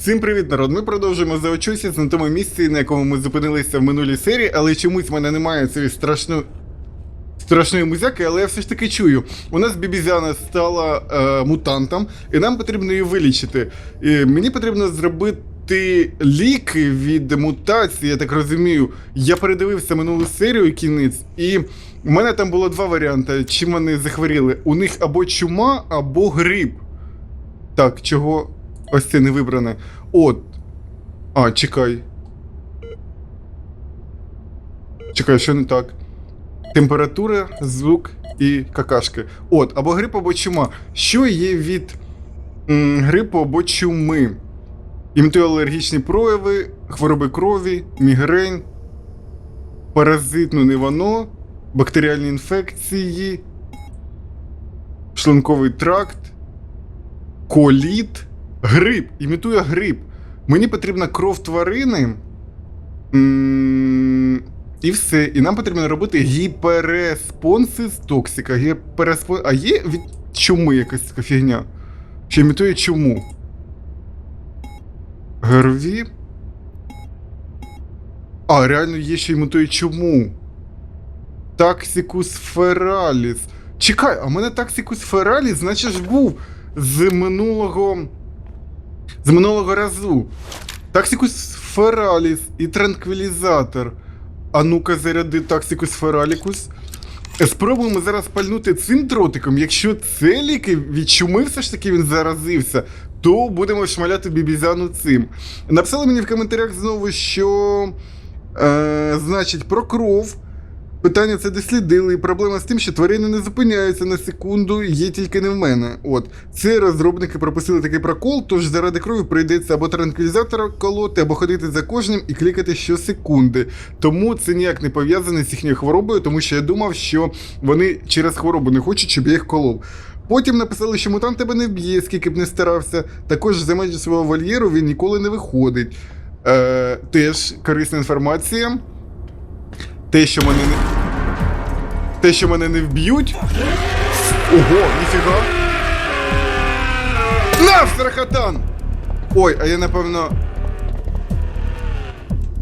Всім привіт, народ! Ми продовжуємо заочусість на тому місці, на якому ми зупинилися в минулій серії, але чомусь в мене немає цієї страшної. Страшної музяки, але я все ж таки чую. У нас бібізяна стала е, мутантом, і нам потрібно її вилічити. І мені потрібно зробити ліки від мутації, я так розумію. Я передивився минулу серію кінець, і в мене там було два варіанти, чим вони захворіли. У них або чума, або грип. Так, чого ось це не вибране. От. А, чекай. Чекай, що не так. Температура, звук і какашки. От, або грип, або чума. Що є від м, грипу або чуми? Імітує алергічні прояви, хвороби крові, мігрень, паразитну невано, бактеріальні інфекції, шлунковий тракт, коліт, грип. Імітує грип. Мені потрібна кров тварини. І все. І нам потрібно робити гіпереспонсис токсика. Гіпереспон... А є від чуми якась така фігня? Що імітує чуму? ГРВІ? А, реально є, що імітує чуму. Таксикус фераліс. Чекай, а в мене таксикус фераліс, значить був з минулого. З минулого разу. Таксикус фераліс і транквілізатор. А ну-ка, заряди таксикус фералікус. Спробуємо зараз пальнути цим дротиком. Якщо це ліки від чуми все ж таки він заразився, то будемо шмаляти бібізяну цим. Написали мені в коментарях знову, що. Е, значить, про кров. Питання це дослідили, і проблема з тим, що тварини не зупиняються на секунду, є тільки не в мене. От це розробники пропустили такий прокол, тож заради крові прийдеться або транквілізатор колоти, або ходити за кожним і клікати щосекунди. Тому це ніяк не пов'язане з їхньою хворобою, тому що я думав, що вони через хворобу не хочуть, щоб я їх колов. Потім написали, що мутант тебе не вб'є, скільки б не старався. Також за межі свого вольєру він ніколи не виходить. Е, теж корисна інформація. Те, що мене не. Те, що мене не вб'ють. Ого, ніфіга. На, Сарахатан! Ой, а я напевно.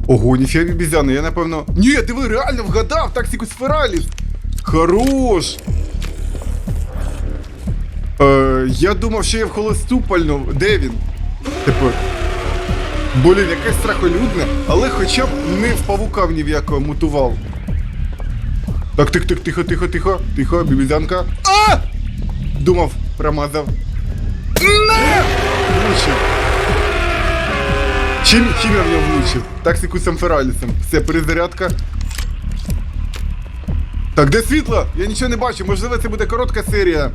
Ого, ніфіга бібізяна, я напевно. Ні, ти ви реально вгадав, Таксикус Фераліс! Хорош! Е, я думав, що я в холосту пальнув. Де він? Тепер. Блін, якесь страхолюдне, але хоча б не в павука ні в якого мутував. Так, тих, тих, тихо, тихо, тихо, тихо, бібізянка. А! Думав, промазав. Не! Влучив. Чим, чим я в нього влучив? Таксикусом Фералісом. Все, перезарядка. Так, де світло? Я нічого не бачу, можливо, це буде коротка серія.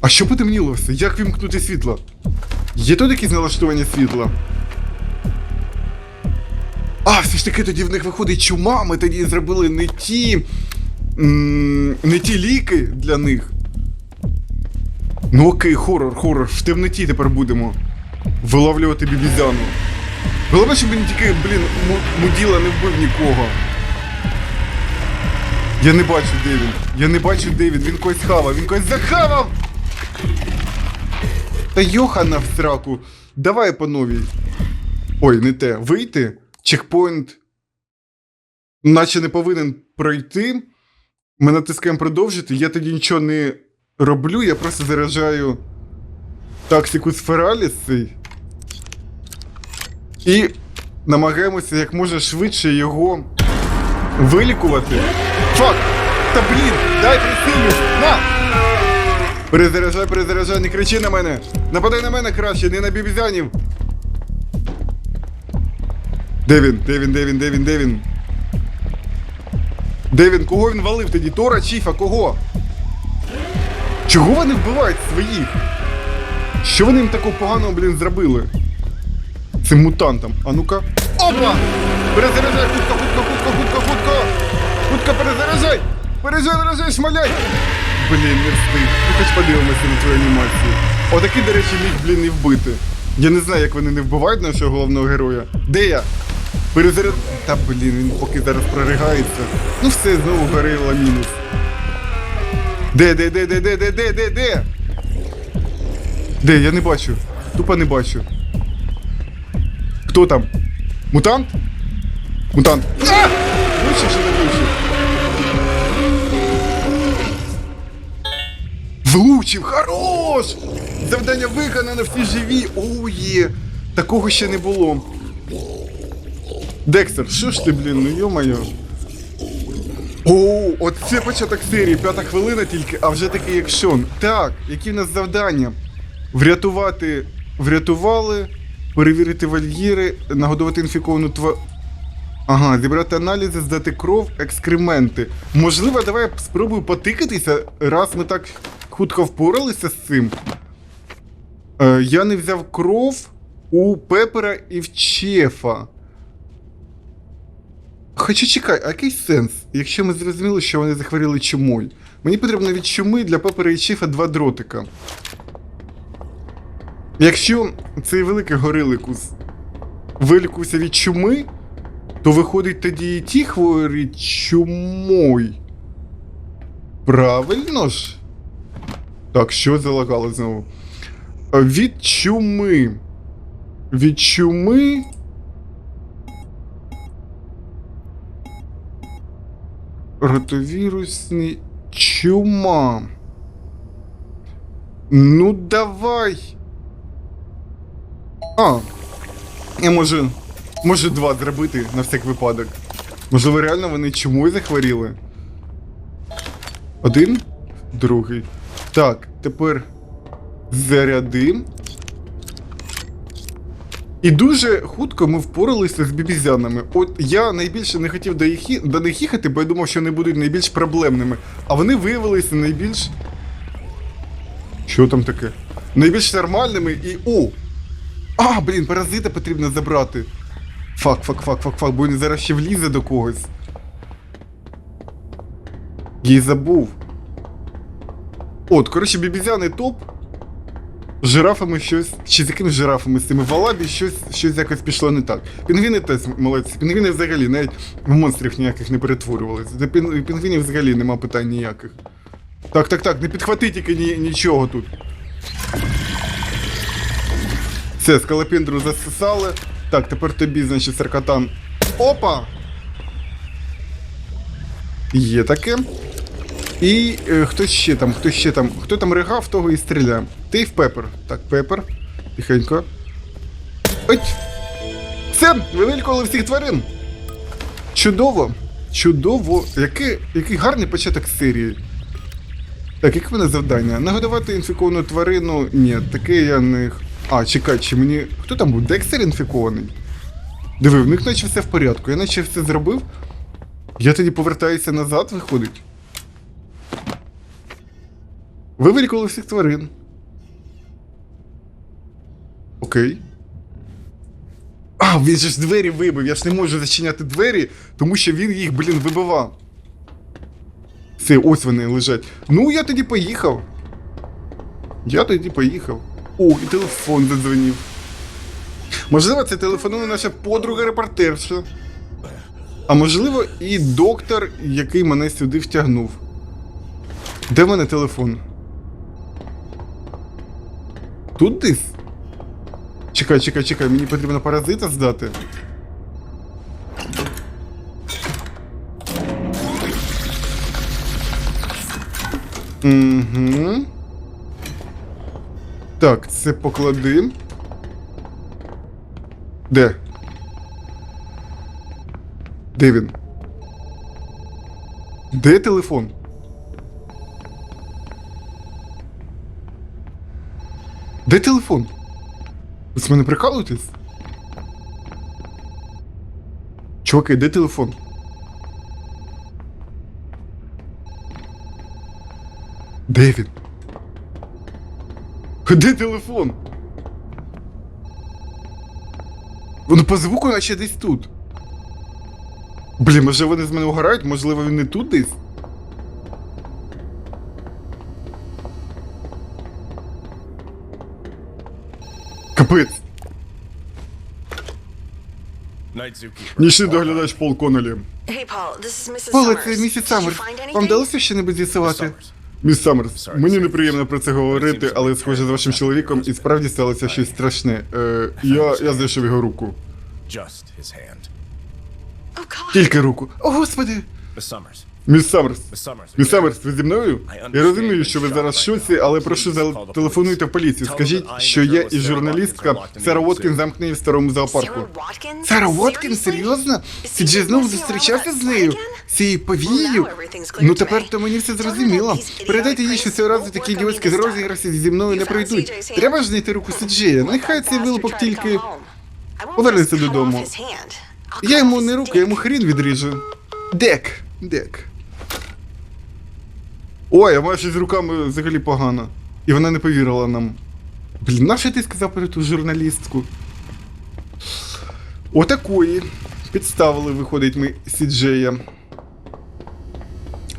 А що потемніло все? Як вімкнути світло? Є тут якісь налаштування світла? А, все ж таки тоді в них виходить чума, ми тоді зробили не ті. не ті ліки для них. Ну окей, хорор, хорор, в темноті тепер будемо виловлювати бібізяну. Головне, щоб він тільки, блін, муділа не вбив нікого. Я не бачу, де він. Я не бачу, де він. Він когось хавав, він когось захавав! Та йохана в сраку. Давай по новій. Ой, не те. Вийти. Чекпоінт. Наче не повинен пройти. Ми натискаємо продовжити. Я тоді нічого не роблю, я просто заражаю таксикус фераліс цей. І намагаємося як можна швидше його вилікувати. Фак! Та блін! Дай присилю! На! Перезаряджай, перезаряджай, не кричи на мене! Нападай на мене краще, не на бібізянів! Де він? Де він, де він, де він, де він? Де він? Кого він валив тоді? Тора, Чіфа, кого? Чого вони вбивають своїх? Що вони їм такого поганого, блін, зробили? Цим мутантам. А ну-ка. Опа! Перезаряджай, хутко, хутко, хутко, хутко, хутко! Хутко перезаряджай! Перезаряджай, шмаляй! Блін, не встиг. Ну хоч подивимося на твою анімацію. Отакий, до речі, міг, блін, і вбити. Я не знаю, як вони не вбивають нашого головного героя. Де я? Перезаряд... Та блін, він поки зараз проригається. Ну все, знову горила мінус. Де, де, де, де, де, де, де, де, де? Де, я не бачу. Тупо не бачу. Хто там? Мутант? Мутант. А! Влучив! Хорош! Завдання виконано, всі живі! Оу є! Такого ще не було. Декстер, що ж ти, блін, ну йо-моє. Оу, от це початок серії, п'ята хвилина тільки, а вже такий екшон. Так, які в нас завдання? Врятувати. Врятували, перевірити вольєри, нагодувати інфіковану тва. Ага, зібрати аналізи, здати кров, екскременти. Можливо, давай я спробую потикатися, раз ми так хутко впоралися з цим. Е, я не взяв кров у Пепера і в Чефа. Хоча чекай, а який сенс, якщо ми зрозуміли, що вони захворіли чумою? Мені потрібно від чуми для Пепера і Чефа два дротика. Якщо цей великий гориликус вилікувався від чуми, то виходить тоді і ті хворі чумой. Правильно ж? Так, що залагало знову? Від чуми. Від чуми. Ротовірусний чума. Ну давай. А. Я можу. Можу два зробити на всяк випадок. Можливо, реально вони чумою захворіли. Один, другий. Так, тепер зарядим. І дуже хутко ми впоралися з бібізянами. От я найбільше не хотів до, їх, до них їхати, бо я думав, що вони будуть найбільш проблемними. А вони виявилися найбільш. Що там таке? Найбільш нормальними і. О! А, блін, паразита потрібно забрати. Фак, фак, фак, фак, фак, бо він зараз ще влізе до когось. Їй забув. От, коротше, бібізяни топ. З жирафами щось. Чи з якими жирафами? З цими валабі щось, щось якось пішло не так. Пінгвіни теж молодці. Пінгвіни взагалі навіть в монстрів ніяких не перетворювалися. До пінгвінів взагалі нема питань ніяких. Так, так, так, не підхвати тільки ні, нічого тут. Все, скалопендру засосали. Так, тепер тобі, значить, саркатан. Опа! Є таке. І е, хто ще там, хто ще там, хто там ригав, того і стріляє. Ти в пепер. Так, пепер. Тихенько. Ой! Все, ви вилікували всіх тварин. Чудово. Чудово. Який, який гарний початок серії. Так, яке в мене завдання? Нагодувати інфіковану тварину. Ні, таке я не. А, чекай, чи мені. Хто там був? Декстер інфікований? Диви, в них наче все в порядку. Я наче все зробив. Я тоді повертаюся назад, виходить. Ви вилікували всіх тварин. Окей. А, він же ж двері вибив. Я ж не можу зачиняти двері, тому що він їх, блін, вибивав. Все, ось вони лежать. Ну, я тоді поїхав. Я тоді поїхав. О, і телефон задзвонив. Можливо, це телефонує наша подруга репортерша. А можливо, і доктор, який мене сюди втягнув. Де в мене телефон? Тут десь? Чекай, чекай, чекай, мені потрібно паразита здати. Угу. Так, це поклади. Де? Де він? Де телефон? Де телефон? Ви з мене прикалуєтесь? Чуваки, де телефон? Де він? Де телефон? Воно по звуку наче десь тут. Блін, може вони з мене угорають, можливо він не тут десь? Night Нічний доглядач Пол Mrs. Поле, це місяць Did you Саммер. find anything? Вам вдалося що-небудь з'ясувати? Міс Саммерс, мені неприємно про це говорити, але схоже з вашим чоловіком і справді сталося щось страшне. Е, я, я знайшов його руку. Oh. Тільки руку. О, господи! Міс Саммерс. Міс Саммерс, ви зі мною? Я розумію, що ви зараз в шоці, але прошу зателефонуйте в поліцію. Скажіть, що я і журналістка Сара Воткін замкнені в старому зоопарку. Сара Воткін, серйозно? Ти CJ знову зустрічався з нею? цією повією? Ну тепер то мені все зрозуміло. Передайте їй, що цього разу такі ідіотські розіграші зі мною не пройдуть. Треба ж знайти руку Сіджея. Нехай цей вилупок тільки. Повернеться додому. Я йому не руку, я йому хрін відріжу. Дек. Дек. Ой, а моя щось з руками взагалі погано. І вона не повірила нам. Блін, нащо ти сказав про ту журналістку? Отакої. Підставили, виходить, ми Сіджея.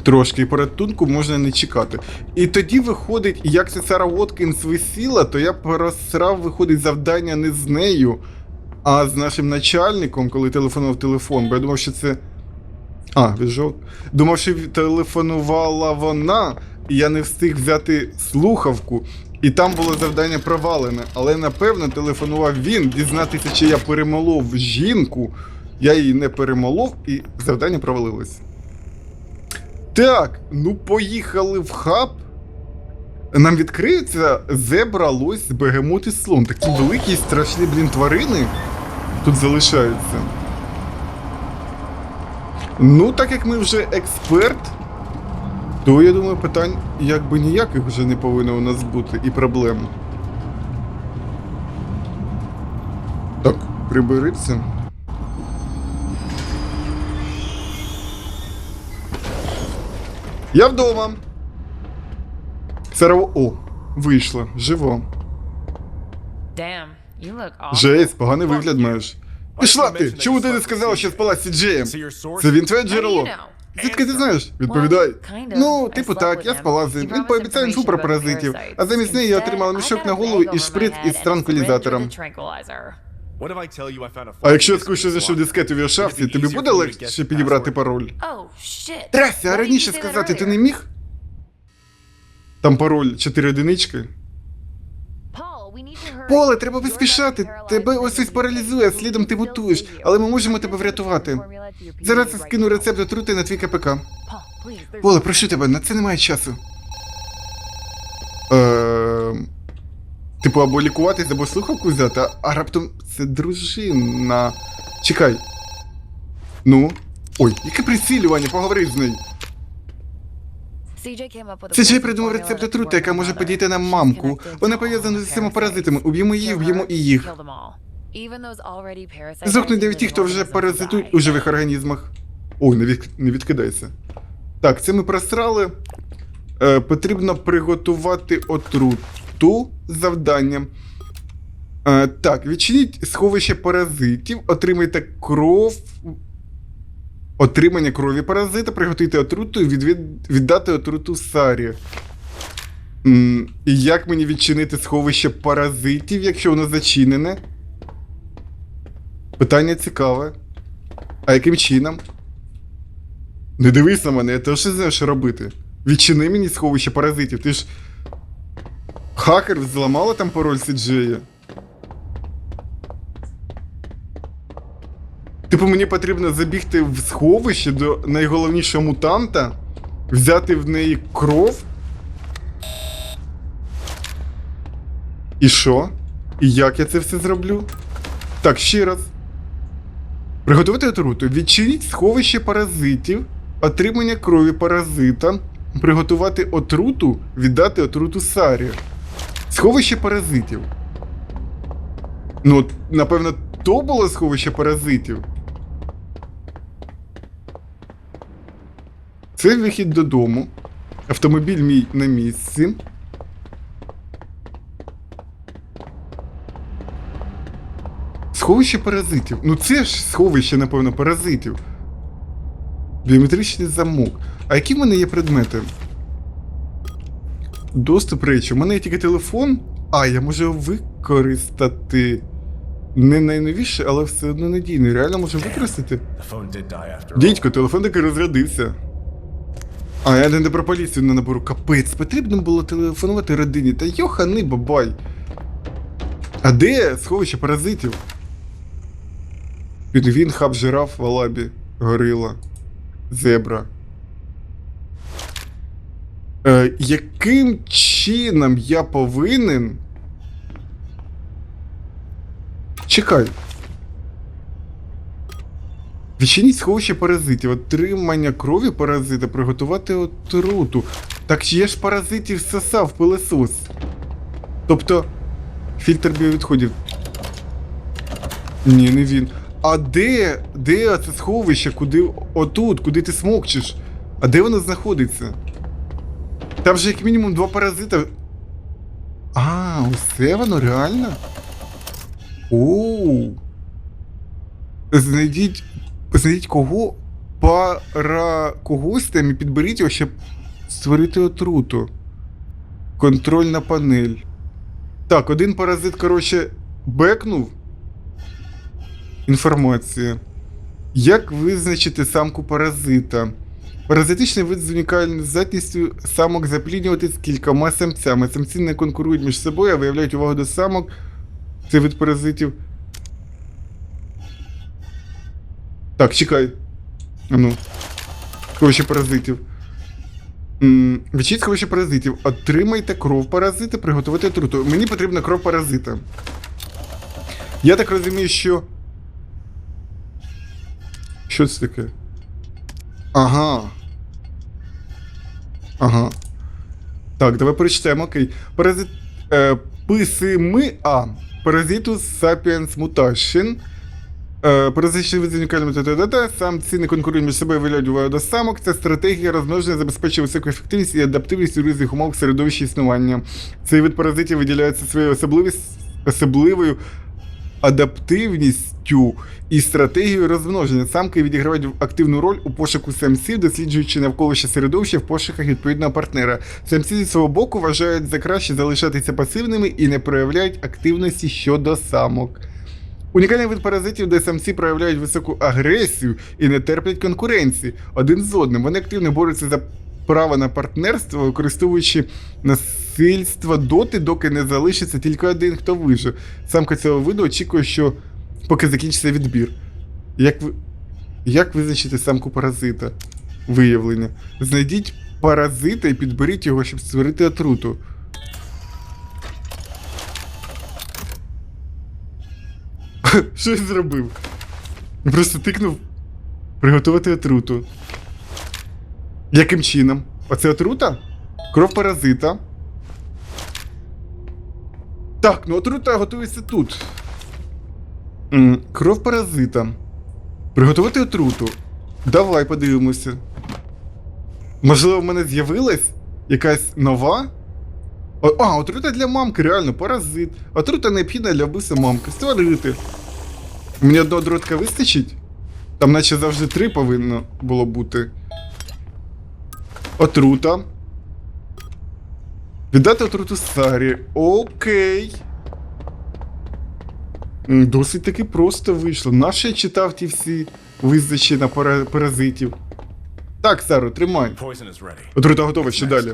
Трошки порятунку можна не чекати. І тоді виходить, як це Сара Уоткінс висіла, то я просрав, виходить, завдання не з нею, а з нашим начальником, коли телефонував телефон. Бо я думав, що це. А, віджов. Думав, що телефонувала вона, і я не встиг взяти слухавку. І там було завдання провалене. Але напевно телефонував він, дізнатися, чи я перемолов жінку. Я її не перемолов, і завдання провалилось. Так, ну поїхали в хаб. Нам відкриється зебра, лось, бегемот і слон. Такі великі страшні, блін, тварини тут залишаються. Ну, так як ми вже експерт, то я думаю, питань якби ніяких вже не повинно у нас бути і проблем. Так, приберіться. Я вдома. Сараво. О, вийшла, живо. Жесть, поганий вигляд маєш. Пішла ти! Чому ти не сказала, що спала з Сіджеєм? Це він твоє джерело. Звідки ти знаєш? Відповідай. Ну, типу так, я спала з ним. Він пообіцяв інфу про паразитів, а замість неї я отримала мішок на голову і шприц із транквілізатором. А якщо я скажу, що disk знайшов дискету в шафці, тобі буде легше підібрати пароль? Трася, а раніше сказати ти не міг? Там пароль 4 одинички. Поле, треба поспішати. Тебе ось ось паралізує, слідом ти мутуєш. Але ми можемо тебе врятувати. Зараз я скину рецепт отрути на твій КПК. Поле, прошу тебе, на це немає часу. Е, типу, або лікуватись, або слухавку взяти, а раптом це дружина. Чекай. Ну. Ой, яке прицілювання, поговори з нею. CJ came up with a Це Джей придумав рецепт отрути, яка може подійти на мамку. Вона пов'язана з цими паразитами. Уб'ємо її, вб'ємо і їх. Здохнуть навіть ті, хто вже паразитують у живих організмах. Ой, не, від... не відкидайся. Так, це ми просрали. Е, потрібно приготувати отруту завданням. Е, так, відчиніть сховище паразитів, отримайте кров. Отримання крові паразита, приготуйте отруту і відвід... віддати отруту Сарі. М, І як мені відчинити сховище паразитів, якщо воно зачинене? Питання цікаве. А яким чином? Не дивись на мене, я теж не знаю, що робити. Відчини мені сховище паразитів. Ти ж. Хакер зламала там пароль Сіджея. Типу, мені потрібно забігти в сховище до найголовнішого мутанта, взяти в неї кров. І що? І як я це все зроблю? Так, ще раз. Приготувати отруту. Відчиніть сховище паразитів, отримання крові паразита, приготувати отруту, віддати отруту Сарі. Сховище паразитів. Ну, напевно, то було сховище паразитів. Це вихід додому. Автомобіль мій на місці. Сховище паразитів. Ну це ж сховище, напевно, паразитів. Біометричний замок. А які в мене є предмети? Доступ речі. У мене є тільки телефон. А, я можу використати. Не найновіше, але все одно надійний. Реально можу використати. Дідько, телефон таки розрядився. А, я не про поліцію не наберу. Капець, потрібно було телефонувати родині. Та йоханий бабай. А де сховище паразитів? Пінгвін, хаб, жираф, валабі, горила, зебра. Е, яким чином я повинен. Чекай. Відчиніть сховище паразитів, отримання крові паразита, приготувати отруту. Так я ж паразитів всосав пилесос. Тобто. Фільтр біовідходів. Ні, не він. А де? Де це сховище? Куди. Отут, куди ти смокчеш? А де воно знаходиться? Там же як мінімум два паразита. А, усе воно реально? Оу. Знайдіть. Знайдіть кого пара і підберіть його, щоб створити отруту. Контрольна панель. Так, один паразит, коротше, бекнув. Інформація. Як визначити самку паразита? Паразитичний вид з унікальною здатністю самок запліднювати з кількома самцями. Самці не конкурують між собою, а виявляють увагу до самок. Це вид паразитів. Так, чекай. А ну. Сховище паразитів. М, Відчіть сховище паразитів. Отримайте кров паразита, приготувати отруту. Мені потрібна кров паразита. Я так розумію, що. Що це таке? Ага. Ага. Так, давай перечитаємо, окей. Паразит. Е, писими А. Паразитус sapiens mutation. Е, та-та-та-та. Самці не конкурують між собою увагу до самок. Це стратегія розмноження забезпечує високу ефективність і адаптивність у різних умовах середовища існування. Цей вид паразитів виділяється своєю особливою адаптивністю і стратегією розмноження. Самки відіграють активну роль у пошуку самців, досліджуючи навколишнє середовище в пошуках відповідного партнера. Самці зі свого боку вважають за краще залишатися пасивними і не проявляють активності щодо самок. Унікальний вид паразитів, де самці проявляють високу агресію і не терплять конкуренції один з одним. Вони активно борються за право на партнерство, використовуючи насильство доти, доки не залишиться тільки один, хто вижив. Самка цього виду очікує, що поки закінчиться відбір. Як ви. Як визначити самку паразита? Виявлення. Знайдіть паразита і підберіть його, щоб створити отруту. Що я зробив? Я Просто тикнув приготувати отруту. Яким чином? Оце отрута? Кров паразита. Так, ну отрута готується тут. Кров паразита. Приготувати отруту. Давай подивимося. Можливо, в мене з'явилась якась нова? А, отрута для мамки, реально, паразит. Отрута необхідна для вбивства мамки. Створити. Мені одного дротка вистачить? Там наче завжди три повинно було бути. Отрута. Віддати отруту Сарі. Окей. Досить таки просто вийшло. Наше я читав ті всі визначення пара- паразитів. Так, Саро, тримай. Отрута готова, що далі?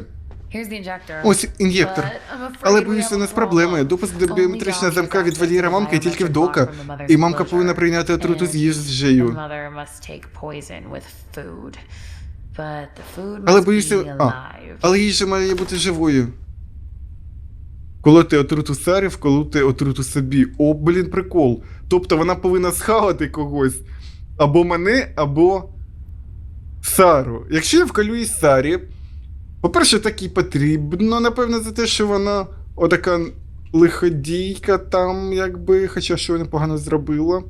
Here's the injector. Ось ін'єктор. Afraid Але це не з проблемою. Допуск до Only біометричного замка від вольєра мамки тільки в дока. І мамка повинна прийняти отруту з їжею. Але боюся. А, але їжа має бути живою. Колоти отруту Сарі, вколоти отруту собі. О, блін, прикол. Тобто вона повинна схавати когось. Або мене, або Сару. Якщо я вколюю Сарі, по-перше, так і потрібно, напевно, за те, що вона отака лиходійка там, якби, хоча що непогано зробила.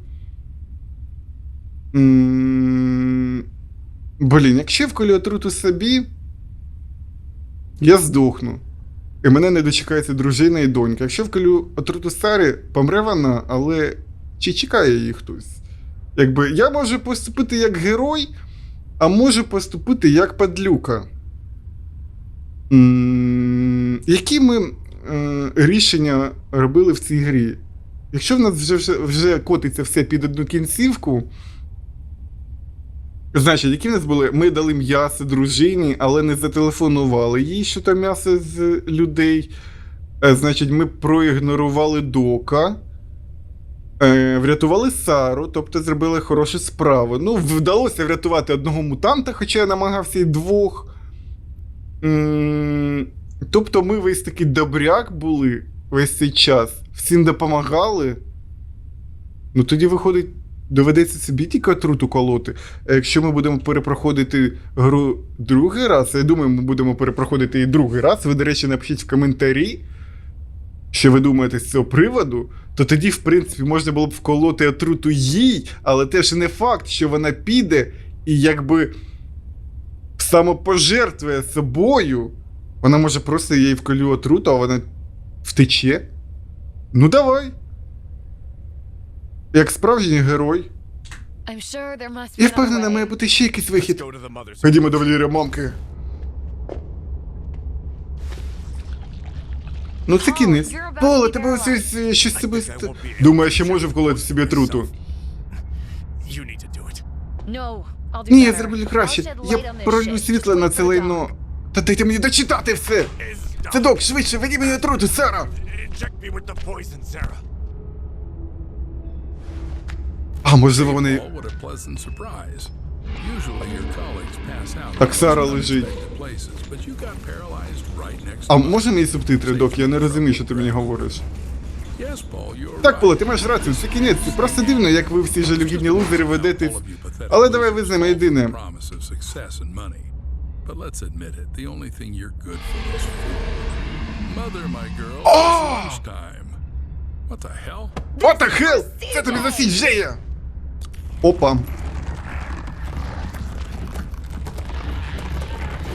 М, Блін, якщо я вколю отруту собі, я здохну. І мене не дочекається дружина і донька. Якщо вколю отруту Сарі, помре вона, але чи чекає її хтось? Якби я можу поступити як герой, а можу поступити як падлюка. Які ми рішення робили в цій грі? Якщо в нас вже, вже, вже котиться все під одну кінцівку, Значить, які в нас були? Ми дали м'ясо дружині, але не зателефонували їй, що там м'ясо з людей. Е, Значить, ми проігнорували Дока. Е, врятували Сару, тобто зробили хорошу справу. Ну, вдалося врятувати одного мутанта, хоча я намагався і двох. Тобто ми весь такий добряк були весь цей час. Всім допомагали. Ну тоді виходить, доведеться собі тільки отруту колоти. А якщо ми будемо перепроходити гру другий раз, я думаю, ми будемо перепроходити і другий раз. Ви, до речі, напишіть в коментарі, що ви думаєте з цього приводу, то тоді, в принципі, можна було б вколоти отруту їй, але теж не факт, що вона піде і якби самопожертвує собою. Вона може просто їй вколю отруту, а вона втече. Ну давай. Як справжній герой. Я впевнена, має бути ще якийсь вихід. Ходімо до Валерія мамки. Ну це кінець. Поле, тебе е, щось собі. ст- Думаю, що можу вколоти собі отруту. Ні, я зроблю краще. Я пролю світло на це лайно. Та дайте мені дочитати все! Це док, швидше, веди мені отруту, Сара! А можливо вони. Oh, Так Сара лежить. А можна мені субтитри, док? Я не розумію, що ти мені говориш. Так, Поле, ти маєш рацію, це кінець. Просто дивно, як ви всі жалюгідні лузери ведетесь. Але давай визнаємо єдине. What the hell? Це тобі за сіджея! Опа.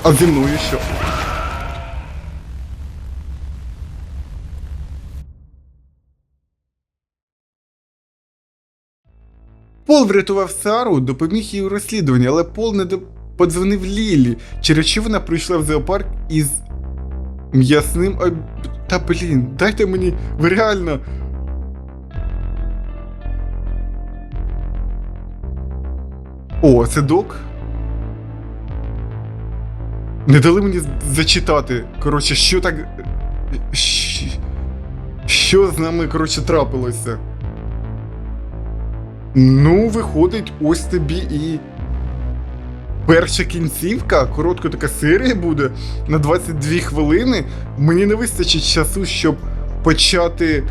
А зі мною що? Пол врятував Сару, допоміг їй у розслідуванні, але Пол не до... подзвонив Лілі, через що вона прийшла в зоопарк із м'ясним об... Та блін, дайте мені ви реально. О, це док. Не дали мені зачитати. Коротше, що так. Що з нами, коротше, трапилося? Ну, виходить, ось тобі і. Перша кінцівка, коротка така серія буде на 22 хвилини. Мені не вистачить часу, щоб почати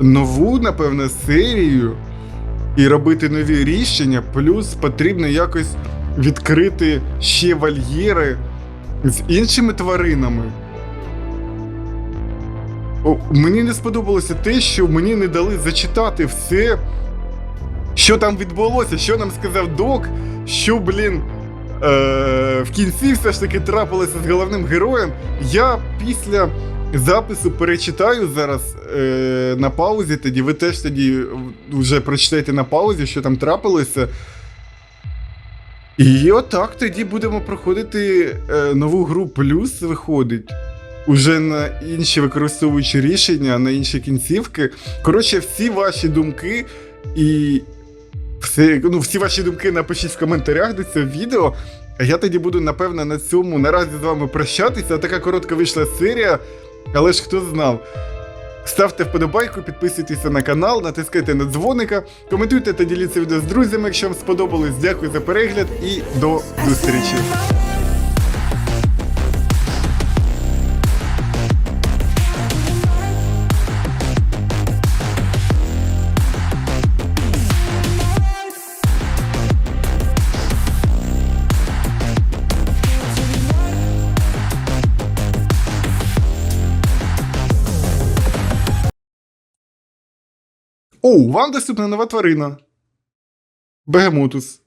нову, напевно, серію і робити нові рішення. Плюс потрібно якось відкрити ще вольєри з іншими тваринами. О, мені не сподобалося те, що мені не дали зачитати все, що там відбулося, що нам сказав док, що, блін, е- в кінці все ж таки трапилося з головним героєм. Я після запису перечитаю зараз е- на паузі, тоді ви теж тоді вже прочитаєте на паузі, що там трапилося. І отак тоді будемо проходити е, нову гру плюс виходить. Уже на інші використовуючи рішення, на інші кінцівки. Коротше, всі ваші думки і все, ну, всі ваші думки напишіть в коментарях до цього відео. А я тоді буду, напевно, на цьому наразі з вами прощатися. Така коротка вийшла серія, але ж хто знав. Ставте вподобайку, підписуйтеся на канал, натискайте на дзвоника, коментуйте та діліться відео з друзями, якщо вам сподобалось. Дякую за перегляд і до зустрічі. О, вам доступна нова тварина. Бегемотус.